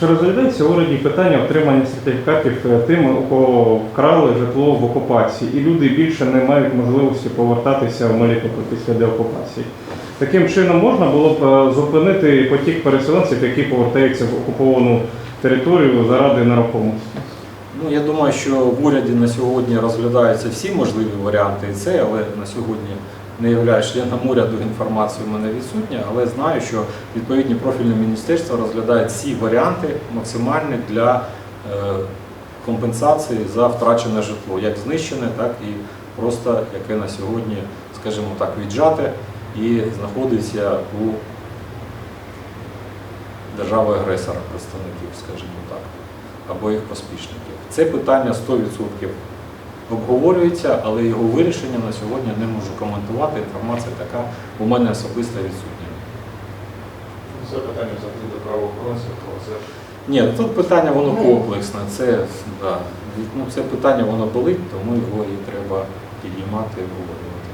Чи розглядається уряді питання отримання сертифікатів е, тим, у кого вкрали житло в окупації, і люди більше не мають можливості повертатися в Мелітополь після деокупації? Таким чином можна було б е, зупинити потік переселенців, які повертаються в окуповану територію заради нерухомості. Ну, я думаю, що в уряді на сьогодні розглядаються всі можливі варіанти і це, але на сьогодні не являюсь членом уряду, інформація в мене відсутня, але знаю, що відповідні профільні міністерства розглядають всі варіанти максимальні для е, компенсації за втрачене житло, як знищене, так і просто яке на сьогодні, скажімо так, віджате і знаходиться у держави-агресора представників, скажімо так, або їх поспішників. Це питання 100% обговорюється, але його вирішення на сьогодні не можу коментувати. Інформація така у мене особисто відсутня. Це питання взагалі до правоохоронців, але це Ні, тут питання воно комплексне. Це, да, ну, це питання воно болить, тому його і треба піднімати і обговорювати.